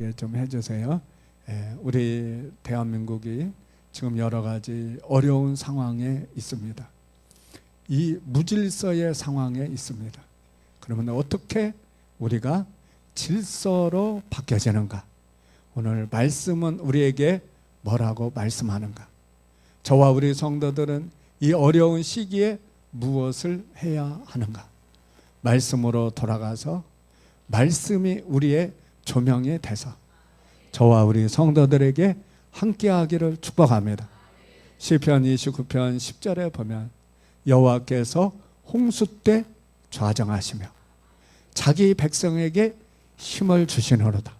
예, 좀 해주세요. 예, 우리 대한민국이 지금 여러 가지 어려운 상황에 있습니다. 이 무질서의 상황에 있습니다. 그러면 어떻게 우리가 질서로 바뀌어지는가? 오늘 말씀은 우리에게 뭐라고 말씀하는가? 저와 우리 성도들은 이 어려운 시기에 무엇을 해야 하는가? 말씀으로 돌아가서 말씀이 우리의 조명이 돼서 저와 우리 성도들에게 함께하기를 축복합니다. 시편 29편 10절에 보면 여호와께서 홍수 때 좌정하시며 자기 백성에게 힘을 주시노로다.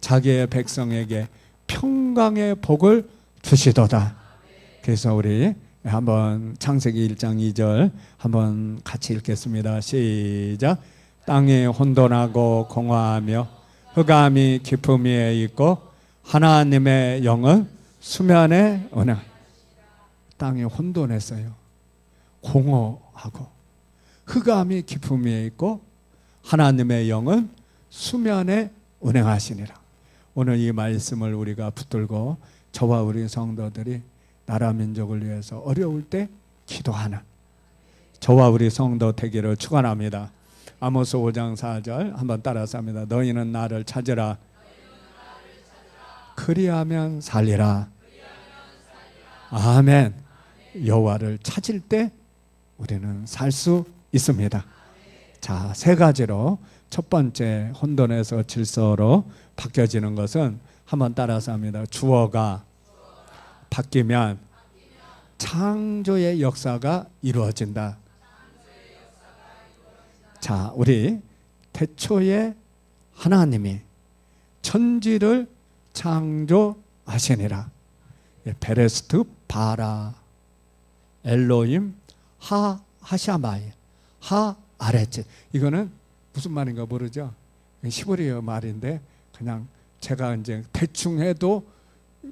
자기의 백성에게 평강의 복을 주시도다. 그래서 우리 한번 창세기 1장 2절 한번 같이 읽겠습니다. 시작. 땅이 혼돈하고 공허하며 흑암이 깊음 위에 있고 하나님의 영은 수면에 은하. 땅이 혼돈했어요. 공허하고 흑암이 깊음 위에 있고 하나님의 영은 수면에 운행하시니라. 오늘 이 말씀을 우리가 붙들고 저와 우리 성도들이 나라 민족을 위해서 어려울 때 기도하는 저와 우리 성도 되기를 축원합니다. 아모스 5장 4절 한번 따라서 합니다. 너희는 나를 찾으라. 그리하면 살리라. 아멘. 여호와를 찾을 때 우리는 살 수 있습니다. 자, 세 가지로 첫 번째 혼돈에서 질서로 바뀌어지는 것은 한번 따라서 합니다. 주어가 바뀌면 창조의 역사가 이루어진다. 자, 우리 태초에 하나님이 천지를 창조하시니라. 예, 베레스트 바라 엘로임 하 하샤마이 하 아레츠 이거는 무슨 말인가 모르죠. 시브리어 말인데 그냥 제가 이제 대충 해도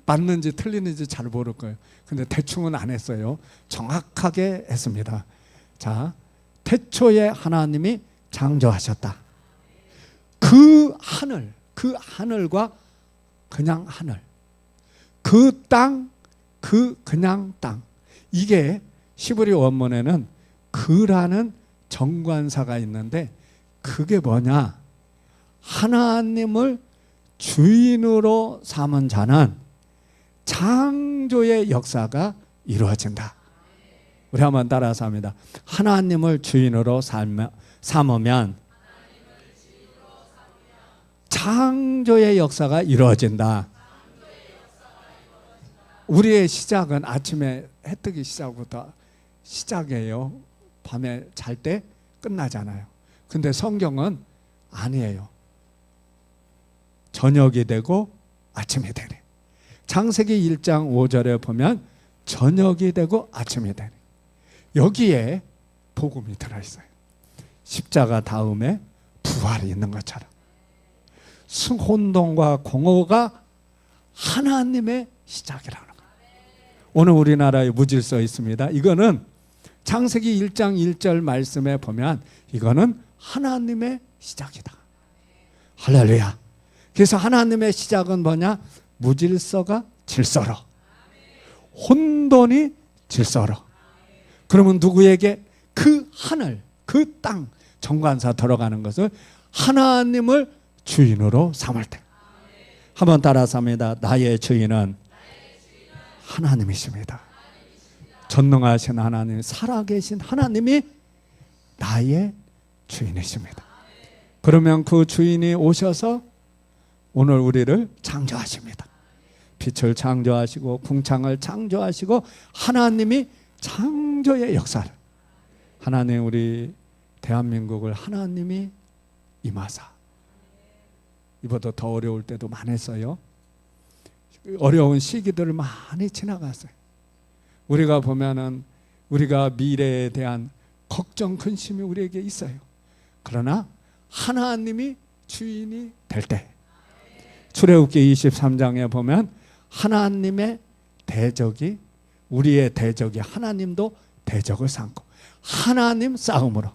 맞는지 틀리는지 잘 모를 거예요. 근데 대충은 안 했어요. 정확하게 했습니다. 자, 태초에 하나님이 창조하셨다. 그 하늘, 그 하늘과 그냥 하늘, 그 땅, 그 그냥 땅. 이게 시브리 원문에는 그라는 정관사가 있는데 그게 뭐냐? 하나님을 주인으로 삼은 자는 창조의 역사가 이루어진다. 우리 한번 따라서 합니다. 하나님을 주인으로 삼- 삼으면 창조의 역사가 이루어진다. 우리의 시작은 아침에 해 뜨기 시작부터 시작이에요. 밤에 잘 때 끝나잖아요. 근데 성경은 아니에요. 저녁이 되고 아침이 되네. 창세기 1장 5절에 보면 저녁이 되고 아침이 되네. 여기에 복음이 들어 있어요. 십자가 다음에 부활이 있는 것처럼 혼돈과 공허가 하나님의 시작이라는 거예요. 오늘 우리나라에 무질서 있습니다. 이거는 창세기 1장 1절 말씀에 보면 이거는 하나님의 시작이다. 할렐루야. 그래서 하나님의 시작은 뭐냐? 무질서가 질서로. 혼돈이 질서로. 그러면 누구에게 그 하늘, 그 땅, 정관사 들어가는 것을 하나님을 주인으로 삼을 때. 한번 따라서 합니다. 나의 주인은 하나님이십니다. 전능하신 하나님, 살아계신 하나님이 나의 주인이십니다. 그러면 그 주인이 오셔서 오늘 우리를 창조하십니다. 빛을 창조하시고 궁창을 창조하시고 하나님이 창조의 역사를 하나님 우리 대한민국을 하나님이 임하사 이보다 더 어려울 때도 많았어요. 어려운 시기들을 많이 지나갔어요. 우리가 보면은 우리가 미래에 대한 걱정 근심이 우리에게 있어요. 그러나 하나님이 주인이 될 때 출애굽기 23장에 보면 하나님의 대적이 우리의 대적이 하나님도 대적을 삼고 하나님 싸움으로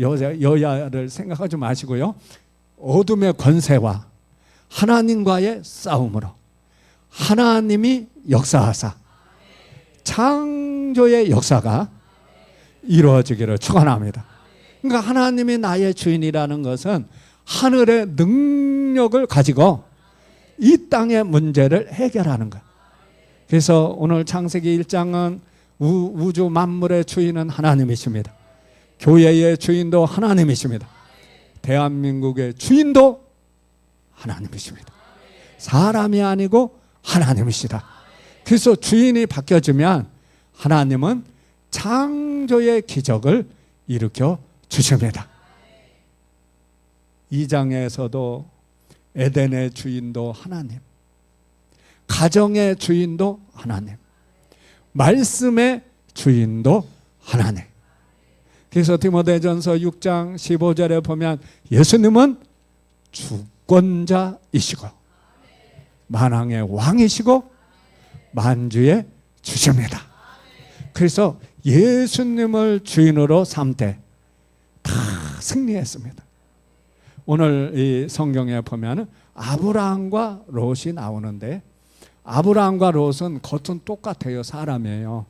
여자 여야를 생각하지 마시고요. 어둠의 권세와 하나님과의 싸움으로 하나님이 역사하사 창조의 역사가 이루어지기를 축원합니다. 그러니까 하나님이 나의 주인이라는 것은 하늘의 능력을 가지고 이 땅의 문제를 해결하는 것. 그래서 오늘 창세기 1장은 우, 주 만물의 주인은 하나님이십니다. 교회의 주인도 하나님이십니다. 대한민국의 주인도 하나님이십니다. 사람이 아니고 하나님이시다. 그래서 주인이 바뀌어지면 하나님은 창조의 기적을 일으켜 주십니다. 2장에서도 에덴의 주인도 하나님, 가정의 주인도 하나님, 말씀의 주인도 하나님. 그래서 디모데전서 6장 15절에 보면 예수님은 주권자이시고 만왕의 왕이시고 만주의 주십니다. 그래서 예수님을 주인으로 삼되 다 승리했습니다. 오늘 이 성경에 보면 아브라함과 롯이 나오는데 아브라함과 롯은 겉은 똑같아요. 사람이에요.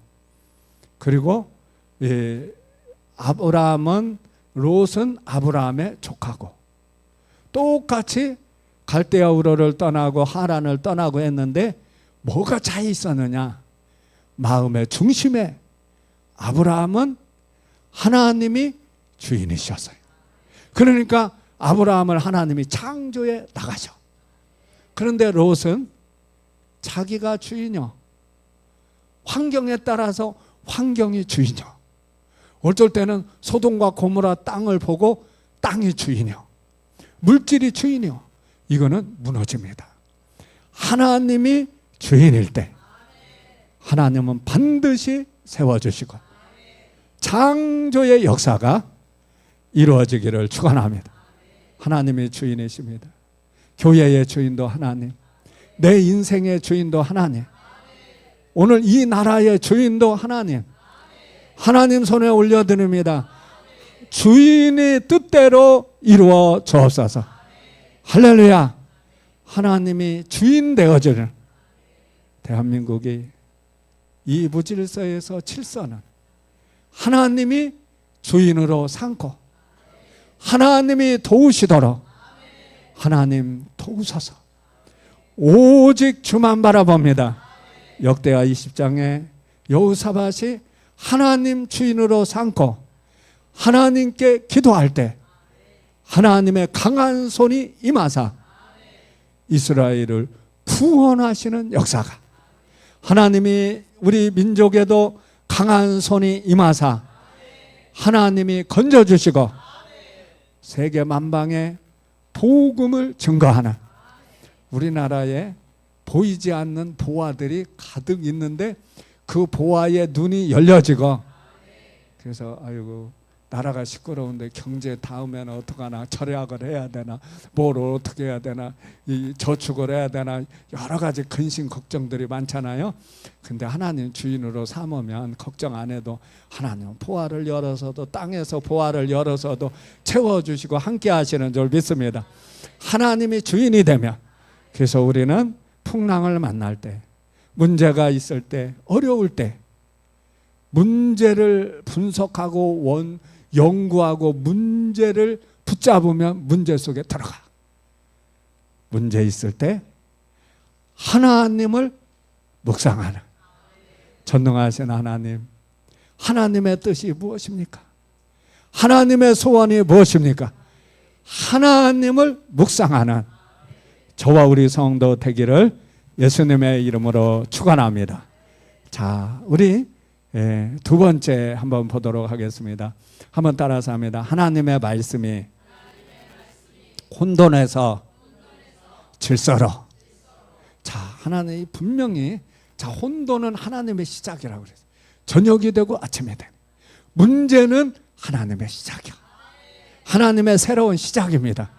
그리고 이 아브라함은 롯은 아브라함의 조카고 똑같이 갈대아 우르를 떠나고 하란을 떠나고 했는데 뭐가 차이 있었느냐? 마음의 중심에 아브라함은 하나님이 주인이셨어요. 그러니까 아브라함을 하나님이 창조에 나가셔. 그런데 롯은 자기가 주인이요. 환경에 따라서 환경이 주인이요. 어쩔 때는 소돔과 고모라 땅을 보고 땅이 주인이요. 물질이 주인이요. 이거는 무너집니다. 하나님이 주인일 때 하나님은 반드시 세워주시고 창조의 역사가 이루어지기를 축원합니다. 하나님의 주인이십니다. 교회의 주인도 하나님, 내 인생의 주인도 하나님, 오늘 이 나라의 주인도 하나님, 하나님 손에 올려드립니다. 주인의 뜻대로 이루어 주옵소서. 할렐루야. 하나님이 주인 되어지는 대한민국이 이 무질서에서 칠서는 하나님이 주인으로 삼고 하나님이 도우시도록 하나님 도우소서. 오직 주만 바라봅니다. 역대하 20장에 여호사밧이 하나님 주인으로 삼고 하나님께 기도할 때 하나님의 강한 손이 임하사 이스라엘을 구원하시는 역사가 하나님이 우리 민족에도 강한 손이 임하사 하나님이 건져 주시고 세계 만방에 복음을 증거하는 우리나라에 보이지 않는 보화들이 가득 있는데 그 보화의 눈이 열려지고 그래서 아이고 나라가 시끄러운데 경제 다음에는 어떡하나 절약을 해야 되나 뭘 어떻게 해야 되나 이 저축을 해야 되나 여러 가지 근심 걱정들이 많잖아요. 근데 하나님 주인으로 삼으면 걱정 안 해도 하나님 보화를 열어서도 땅에서 보화를 열어서도 채워 주시고 함께 하시는 줄 믿습니다. 하나님이 주인이 되면 그래서 우리는 풍랑을 만날 때 문제가 있을 때 어려울 때 문제를 분석하고 원 연구하고 문제를 붙잡으면 문제 속에 들어가. 문제 있을 때 하나님을 묵상하는 전능하신 하나님. 하나님의 뜻이 무엇입니까? 하나님의 소원이 무엇입니까? 하나님을 묵상하는 저와 우리 성도 되기를 예수님의 이름으로 축원합니다. 자, 우리 예, 두 번째 한번 보도록 하겠습니다. 한번 따라서 합니다. 하나님의 말씀이 혼돈에서 질서로. 자, 하나님이 분명히 자, 혼돈은 하나님의 시작이라고 그랬어요. 저녁이 되고 아침이 되 문제는 하나님의 시작이야. 하나님의 새로운 시작입니다.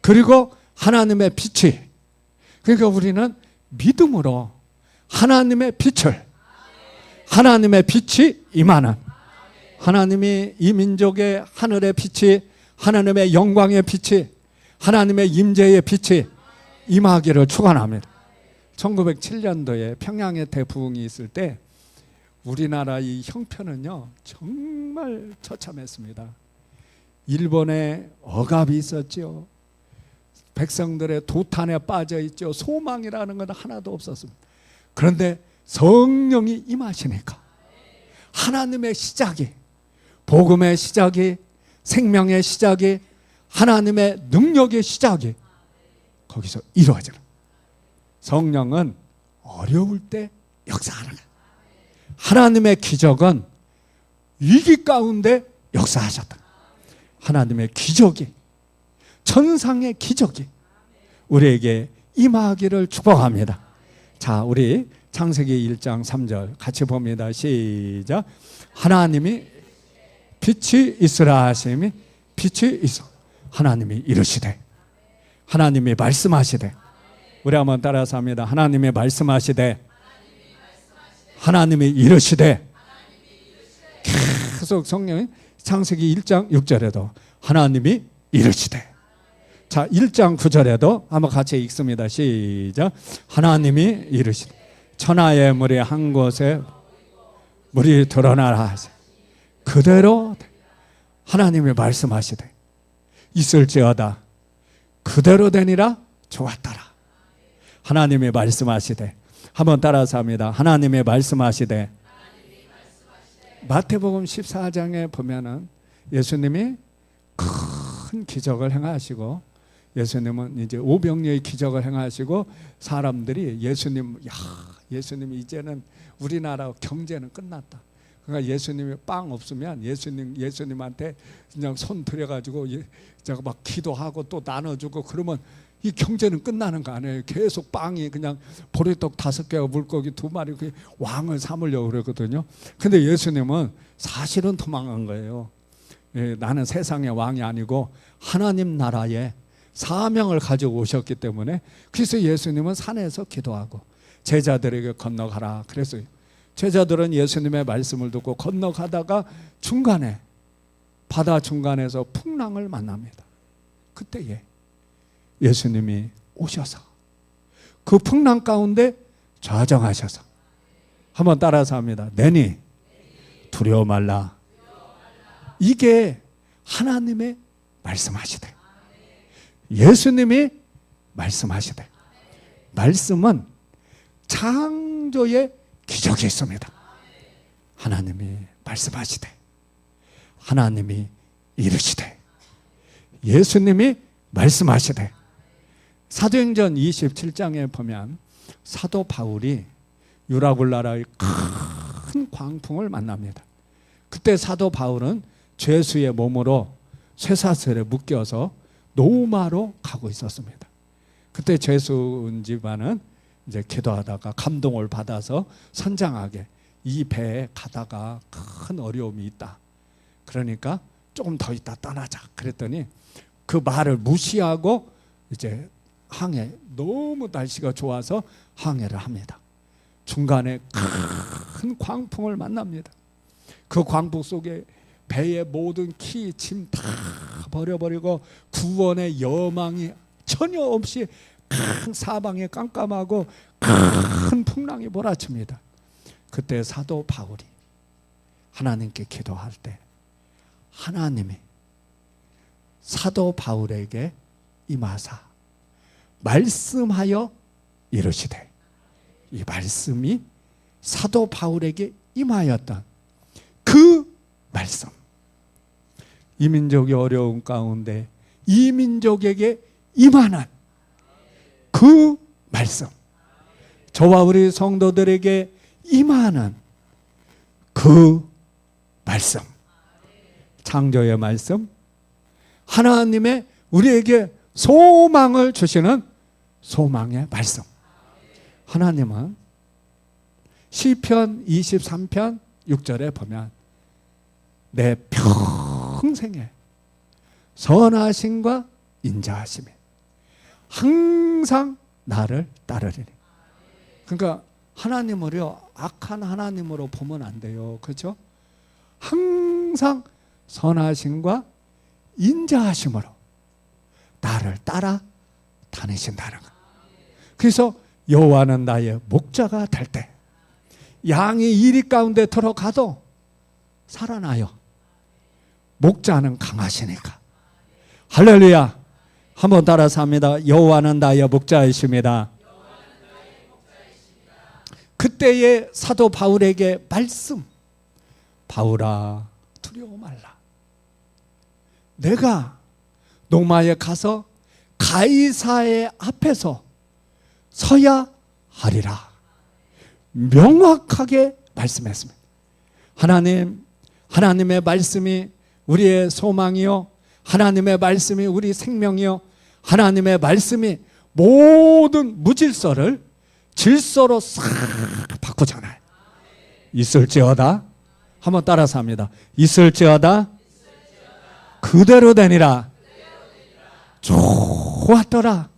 그리고 하나님의 빛이 그러니까 우리는 믿음으로 하나님의 빛을 하나님의 빛이 임하는 하나님이 이 민족의 하늘의 빛이 하나님의 영광의 빛이 하나님의 임재의 빛이 임하기를 축원합니다. 1907년도에 평양에 대부흥이 있을 때 우리나라 이 형편은요 정말 처참했습니다. 일본에 억압이 있었죠. 백성들의 도탄에 빠져 있죠. 소망이라는 건 하나도 없었습니다. 그런데 성령이 임하시니까 하나님의 시작이 복음의 시작이 생명의 시작이 하나님의 능력의 시작이 거기서 이루어지는 성령은 어려울 때 역사하는 거예요. 하나님의 기적은 위기 가운데 역사하셨다. 하나님의 기적이 천상의 기적이 우리에게 임하기를 축복합니다. 자, 우리 창세기 1장 3절 같이 봅니다. 시작. 하나님이 빛이 있으라 하심이 빛이 있어. 하나님이 이르시되 하나님이 말씀하시되 우리 한번 따라서 합니다. 하나님이 말씀하시되 하나님이 이르시되 계속 성령이 창세기 1장 6절에도 하나님이 이르시되 자 1장 9절에도 한번 같이 읽습니다. 시작. 하나님이 이르시되 천하의 물이 한 곳에 물이 드러나라 하세. 그대로 하나님이 말씀하시되 있을지어다. 그대로 되니라 좋았더라. 하나님이 말씀하시되 한번 따라서 합니다. 하나님이 말씀하시되 마태복음 14장에 보면은 예수님이 큰 기적을 행하시고 예수님은 이제 오병리의 기적을 행하시고 사람들이 예수님 야 예수님 이제는 우리나라 경제는 끝났다. 그러니까 예수님이 빵 없으면 예수님 예수님한테 그냥 손 들여가지고 예, 제가 막 기도하고 또 나눠주고 그러면 이 경제는 끝나는 거 아니에요. 계속 빵이 그냥 보리떡 다섯 개와 물고기 두 마리 그 왕을 삼으려고 그러거든요. 근데 예수님은 사실은 도망간 거예요. 예, 나는 세상의 왕이 아니고 하나님 나라의 사명을 가지고 오셨기 때문에 그래서 예수님은 산에서 기도하고 제자들에게 건너가라 그랬어요. 제자들은 예수님의 말씀을 듣고 건너가다가 중간에 바다 중간에서 풍랑을 만납니다. 그때에 예수님이 오셔서 그 풍랑 가운데 좌정하셔서 한번 따라서 합니다. 내니 두려워 말라. 이게 하나님의 말씀하시대. 예수님이 말씀하시대. 말씀은 창조의 기적이 있습니다. 하나님이 말씀하시되 하나님이 이르시되 예수님이 말씀하시되 사도행전 27장에 보면 사도 바울이 유라굴라라의 큰 광풍을 만납니다. 그때 사도 바울은 죄수의 몸으로 쇠사슬에 묶여서 노마로 가고 있었습니다. 그때 죄수인 집안은 이제 기도하다가 감동을 받아서 선장하게 이 배에 가다가 큰 어려움이 있다. 그러니까 조금 더 있다 떠나자. 그랬더니 그 말을 무시하고 이제 항해 너무 날씨가 좋아서 항해를 합니다. 중간에 큰 광풍을 만납니다. 그 광풍 속에 배의 모든 키, 짐 다 버려버리고 구원의 여망이 전혀 없이 큰 사방에 깜깜하고 큰 풍랑이 몰아칩니다. 그때 사도 바울이 하나님께 기도할 때 하나님이 사도 바울에게 임하사 말씀하여 이르시되 이 말씀이 사도 바울에게 임하였던 그 말씀 이민족이 어려운 가운데 이민족에게 임하는 그 말씀 저와 우리 성도들에게 임하는 그 말씀 창조의 말씀 하나님의 우리에게 소망을 주시는 소망의 말씀. 하나님은 시편 23편 6절에 보면 내 평 생에 선하심과 인자하심에 항상 나를 따르리니. 그러니까 하나님을요 악한 하나님으로 보면 안 돼요. 그렇죠? 항상 선하심과 인자하심으로 나를 따라 다니신다는 거. 그래서 여호와는 나의 목자가 될 때 양이 이리 가운데 들어가도 살아나요. 목자는 강하시니까. 할렐루야. 한번 따라서 합니다. 여호와는 나의 목자이십니다. 그때의 사도 바울에게 말씀. 바울아 두려워 말라. 내가 로마에 가서 가이사의 앞에서 서야 하리라. 명확하게 말씀했습니다. 하나님, 하나님의 말씀이 우리의 소망이요. 하나님의 말씀이 우리 생명이요. 하나님의 말씀이 모든 무질서를 질서로 싹 바꾸잖아요. 있을지어다. 한번 따라서 합니다. 있을지어다. 그대로 되니라. 좋았더라.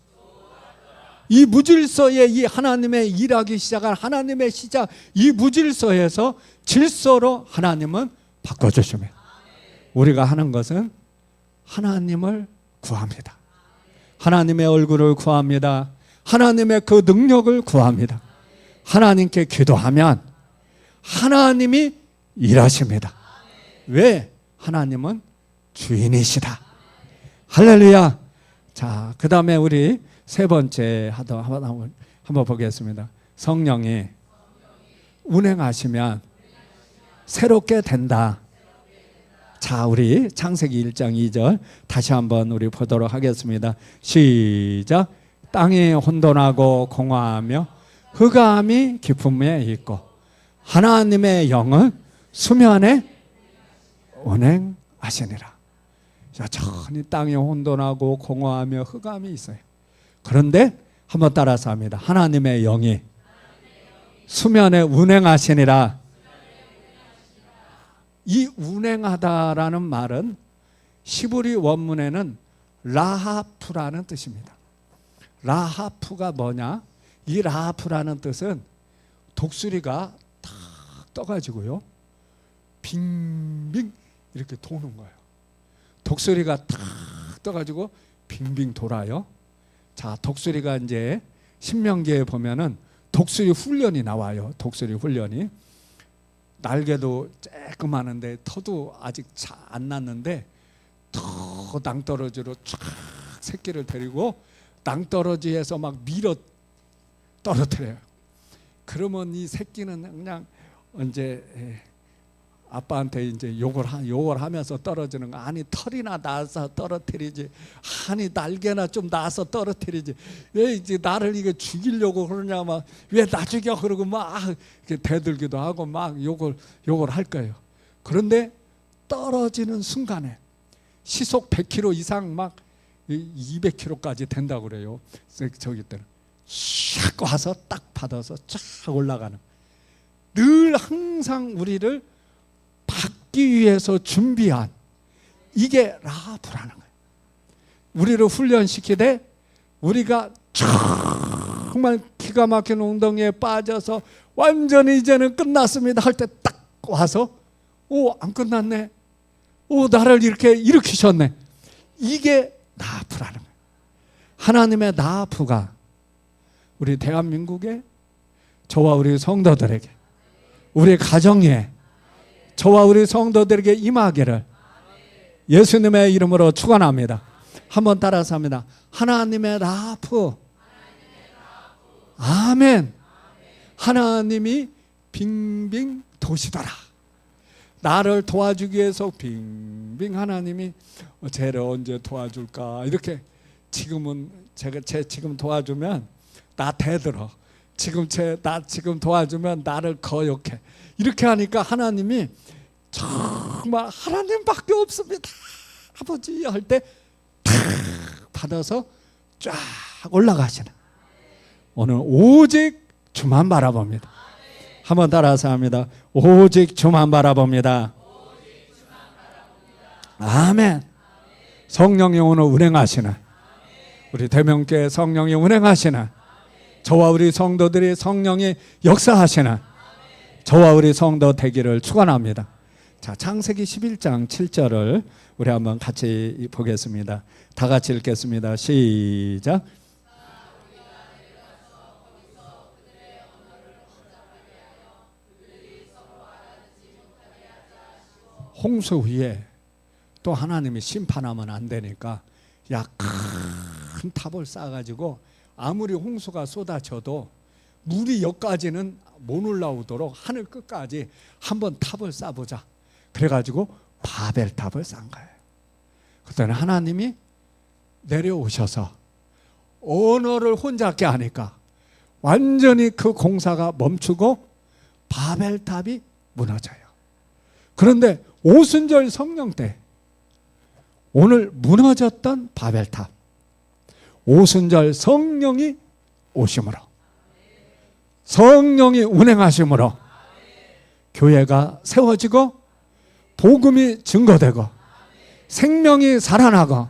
이 무질서의 이 하나님의 일하기 시작한 하나님의 시작 이 무질서에서 질서로 하나님은 바꿔주십니다. 우리가 하는 것은 하나님을 구합니다. 하나님의 얼굴을 구합니다. 하나님의 그 능력을 구합니다. 하나님께 기도하면 하나님이 일하십니다. 왜? 하나님은 주인이시다. 할렐루야. 자, 그 다음에 우리 세 번째 하던 한번 한번 보겠습니다. 성령이 운행하시면 새롭게 된다. 자, 우리 창세기 1장 2절 다시 한번 우리 보도록 하겠습니다. 시작. 땅이 혼돈하고 공허하며 흑암이 깊음에 있고 하나님의 영은 수면에 운행하시니라. 여전히 땅이 혼돈하고 공허하며 흑암이 있어요. 그런데 한번 따라서 합니다. 하나님의 영이 수면에 운행하시니라. 이 운행하다라는 말은 시브리 원문에는 라하프라는 뜻입니다. 라하프가 뭐냐? 이 라하프라는 뜻은 독수리가 탁 떠가지고요. 빙빙 이렇게 도는 거예요. 독수리가 탁 떠가지고 빙빙 돌아요. 자, 독수리가 이제 신명기에 보면은 독수리 훈련이 나와요. 독수리 훈련이 날개도 쬐끔하는데 터도 아직 안 났는데 더 낭떠러지로 쫙 새끼를 데리고 낭떠러지에서 막 밀어 떨어뜨려요. 그러면 이 새끼는 그냥 이제 아빠한테 이제 욕을 하, 욕을 하면서 떨어지는 거 아니 털이나 나서 떨어뜨리지. 아니 날개나 좀 나서 떨어뜨리지. 왜 이제 나를 이게 죽이려고 그러냐 막. 왜 나 죽여 그러고 막 이렇게 대들기도 하고 막 욕을 욕을 할 거예요. 그런데 떨어지는 순간에 시속 100km 이상 막 200km까지 된다고 그래요. 저기 때는 샥 와서 딱 받아서 쫙 올라가는. 늘 항상 우리를 받기 위해서 준비한 이게 라브라는 거예요. 우리를 훈련시키되 우리가 정말 기가 막힌 웅덩이에 빠져서 완전히 이제는 끝났습니다 할 때 딱 와서 오 안 끝났네. 오 나를 이렇게 일으키셨네. 이게 나프라는 거예요. 하나님의 나프가 우리 대한민국에 저와 우리 성도들에게 우리 가정에 저와 우리 성도들에게 임하기를 예수님의 이름으로 축원합니다. 한번 따라서 합니다. 하나님의 라프. 아멘. 하나님이 빙빙 도시더라. 나를 도와주기 위해서 빙빙 하나님이 쟤를 언제 도와줄까 이렇게 지금은 제가 쟤 지금 도와주면 나 대들어. 지금 쟤 나 지금 도와주면 나를 거역해. 이렇게 하니까 하나님이 정말 하나님밖에 없습니다. 아버지 할 때 탁 받아서 쫙 올라가시는. 오늘 오직 주만 바라봅니다. 한번 따라서 합니다. 오직 주만 바라봅니다. 아멘. 성령이 오늘 운행하시는 우리 대명교회 성령이 운행하시는 저와 우리 성도들이 성령이 역사하시는 저와 우리 성도 되기를 축원합니다. 자, 창세기 11장 7절을 우리 한번 같이 보겠습니다. 다 같이 읽겠습니다. 시작. 홍수 위에 또 하나님이 심판하면 안 되니까 약큰 탑을 쌓아가지고 아무리 홍수가 쏟아져도 물이 여기까지는 못 올라오도록 하늘 끝까지 한번 탑을 쌓아보자. 그래가지고 바벨 탑을 쌓은 거예요. 그때는 하나님이 내려오셔서 언어를 혼잡게 하니까 완전히 그 공사가 멈추고 바벨 탑이 무너져요. 그런데 오순절 성령 때 오늘 무너졌던 바벨 탑 오순절 성령이 오심으로 성령이 운행하심으로 교회가 세워지고 복음이 증거되고 생명이 살아나고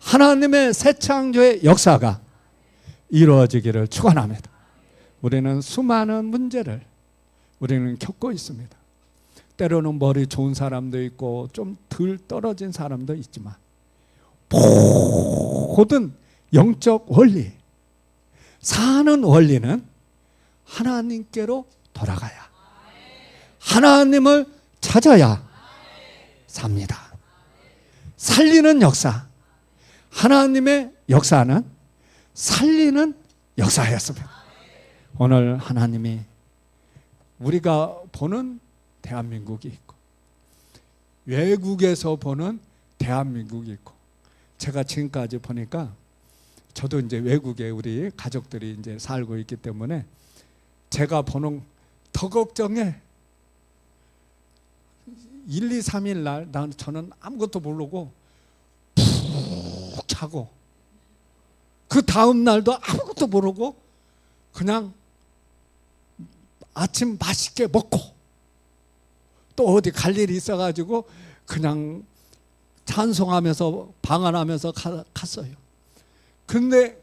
하나님의 새 창조의 역사가 이루어지기를 축원합니다. 우리는 수많은 문제를 우리는 겪고 있습니다. 때로는 머리 좋은 사람도 있고 좀 덜 떨어진 사람도 있지만 모든 영적 원리 사는 원리는 하나님께로 돌아가야 하나님을 찾아야 삽니다. 살리는 역사 하나님의 역사는 살리는 역사였습니다. 오늘 하나님이 우리가 보는 대한민국이 있고 외국에서 보는 대한민국이 있고 제가 지금까지 보니까 저도 이제 외국에 우리 가족들이 이제 살고 있기 때문에 제가 보는 더 걱정해 1, 2, 3일 날난 저는 아무것도 모르고 푹 자고 그 다음 날도 아무것도 모르고 그냥 아침 맛있게 먹고 또 어디 갈 일이 있어가지고 그냥 찬송하면서 방언하면서 가- 갔어요. 근데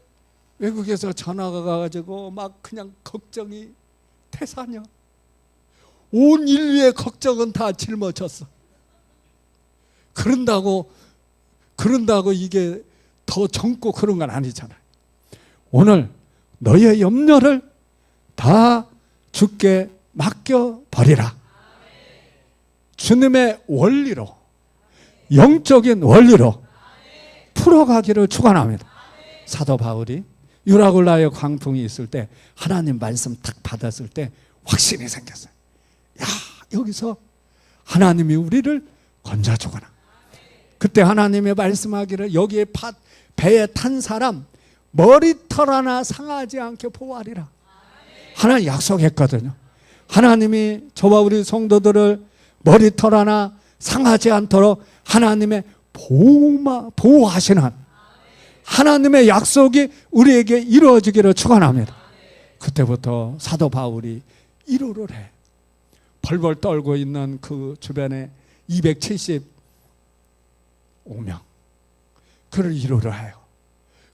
외국에서 전화가 가가지고 막 그냥 걱정이 태산이야. 온 인류의 걱정은 다 짊어졌어. 그런다고 그런다고 이게 더 젊고 그런 건 아니잖아요. 오늘 너의 염려를 다 주께 맡겨 버리라. 주님의 원리로 영적인 원리로 풀어가기를 축원합니다. 사도 바울이 유라굴라의 광풍이 있을 때 하나님 말씀 딱 받았을 때 확신이 생겼어요. 야 여기서 하나님이 우리를 건져주거나 그때 하나님의 말씀하기를 여기에 파, 배에 탄 사람 머리털 하나 상하지 않게 보호하리라. 하나님 약속했거든요. 하나님이 저와 우리 성도들을 머리털 하나 상하지 않도록 하나님의 보호마, 보호하시는 하나님의 약속이 우리에게 이루어지기를 축원합니다. 그때부터 사도 바울이 이루를 해. 벌벌 떨고 있는 그 주변에 275명 그를 이루를 해요.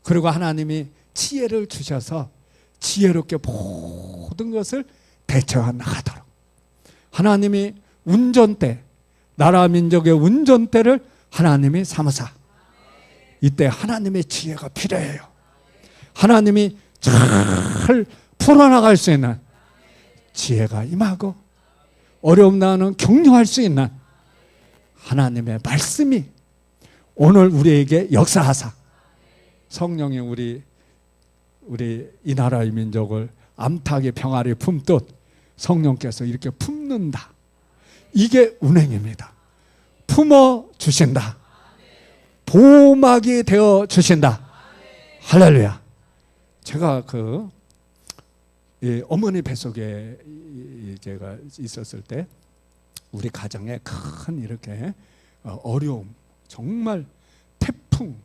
그리고 하나님이 지혜를 주셔서 지혜롭게 모든 것을 대처해 나가도록 하나님이 운전대 나라 민족의 운전대를 하나님이 삼으사 이때 하나님의 지혜가 필요해요. 하나님이 잘 풀어나갈 수 있는 지혜가 임하고 어려움 나는 격려할 수 있는 하나님의 말씀이 오늘 우리에게 역사하사 성령이 우리 우리 이 나라의 민족을 암탉의 평화를 품듯 성령께서 이렇게 품는다. 이게 운행입니다. 품어 주신다. 보호막이 되어 주신다. 할렐루야. 제가 그이 어머니 뱃속에 제가 있었을 때 우리 가정에 큰 이렇게 어, 어려움, 정말 태풍,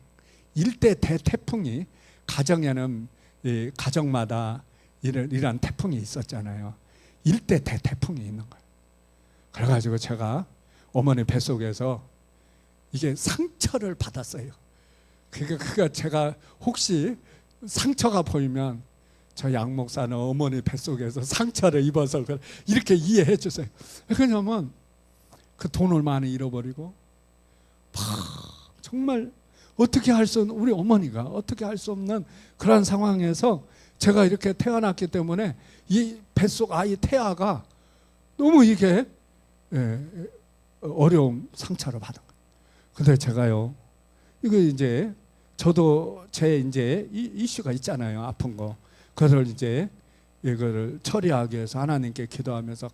일대 대태풍이 가정에는 이 가정마다 이런 이런 태풍이 있었잖아요. 일대 대태풍이 있는 거예요. 그래가지고 제가 어머니 뱃속에서 이게 상처를 받았어요. 그러니까 그가 제가 혹시 상처가 보이면 저 양 목사는 어머니 뱃속에서 상처를 입어서. 이렇게 이해해 주세요. 왜냐면 그 돈을 많이 잃어버리고 막 정말 어떻게 할 수 없는 우리 어머니가 어떻게 할 수 없는 그런 상황에서 제가 이렇게 태어났기 때문에 이 뱃속 아이 태아가 너무 이게 예, 어려움 상처를 받은. 근데 제가요 이거 이제 저도 제 이제 이 이슈가 있잖아요 아픈 거 그걸 이제 이거를 처리하기 위해서 하나님께 기도하면서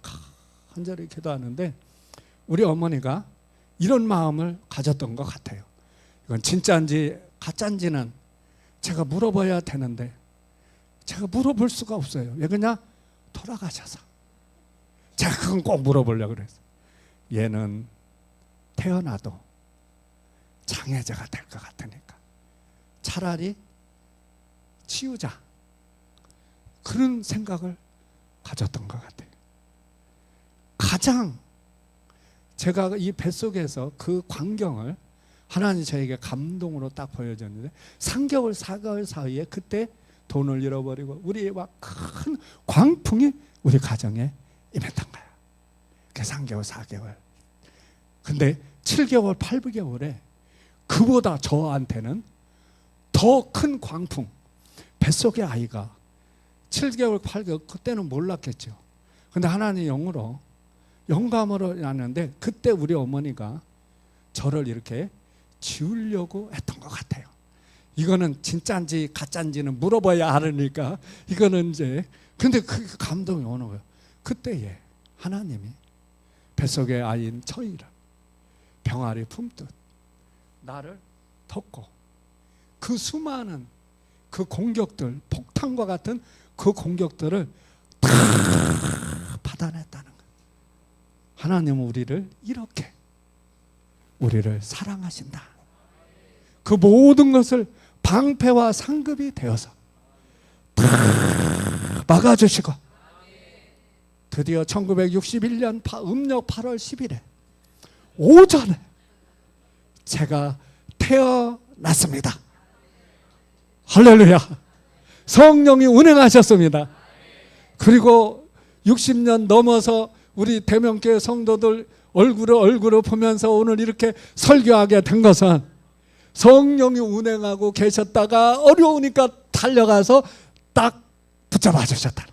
간절히 기도하는데 우리 어머니가 이런 마음을 가졌던 것 같아요. 이건 진짜인지 가짜인지는 제가 물어봐야 되는데 제가 물어볼 수가 없어요. 왜 그냥 돌아가셔서 제가 그건 꼭 물어보려고 그랬어요. 얘는 태어나도 장애자가 될 것 같으니까 차라리 치우자 그런 생각을 가졌던 것 같아요. 가장 제가 이 뱃속에서 그 광경을 하나님 저에게 감동으로 딱 보여줬는데 3개월 4개월 사이에 그때 돈을 잃어버리고 우리 막큰 광풍이 우리 가정에 임했던 거야. 그 3개월 4개월. 근데 7개월 8개월에 그보다 저한테는 더 큰 광풍. 뱃속의 아이가 7개월 8개월 그때는 몰랐겠죠. 근데 하나님 영으로 영감으로 나는데 그때 우리 어머니가 저를 이렇게 지우려고 했던 것 같아요. 이거는 진짜인지 가짜인지는 물어봐야 알으니까 이거는 이제 근데 그 감동이 오는 거예요. 그때에 하나님이 뱃속의 아이인 저희를 병아리 품듯 나를 덮고 그 수많은 그 공격들 폭탄과 같은 그 공격들을 다 받아냈다는 거예요. 하나님은 우리를 이렇게 우리를 사랑하신다. 그 모든 것을 방패와 상급이 되어서 다 막아주시고 드디어 1961년 음력 8월 10일에 오전에 제가 태어났습니다. 할렐루야. 성령이 운행하셨습니다. 그리고 60년 넘어서 우리 대명교회 성도들 얼굴을 얼굴을 보면서 오늘 이렇게 설교하게 된 것은 성령이 운행하고 계셨다가 어려우니까 달려가서 딱 붙잡아 주셨다.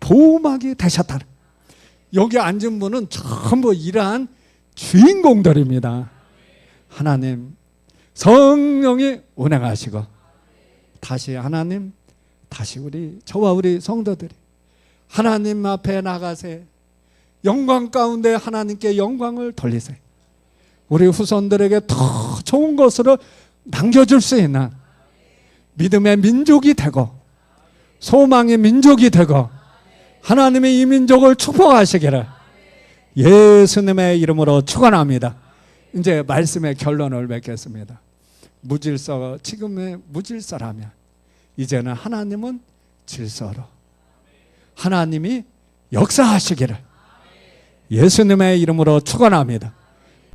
보호막이 되셨다. 여기 앉은 분은 전부 이러한 주인공들입니다. 하나님 성령이 운행하시고 다시 하나님 다시 우리 저와 우리 성도들이 하나님 앞에 나가세 영광 가운데 하나님께 영광을 돌리세요. 우리 후손들에게 더 좋은 것으로 남겨줄 수 있는 믿음의 민족이 되고 소망의 민족이 되고 하나님의 이 민족을 축복하시기를 예수님의 이름으로 축원합니다. 이제 말씀의 결론을 맺겠습니다. 무질서 지금의 무질서라면 이제는 하나님은 질서로 하나님이 역사하시기를 예수님의 이름으로 축원합니다.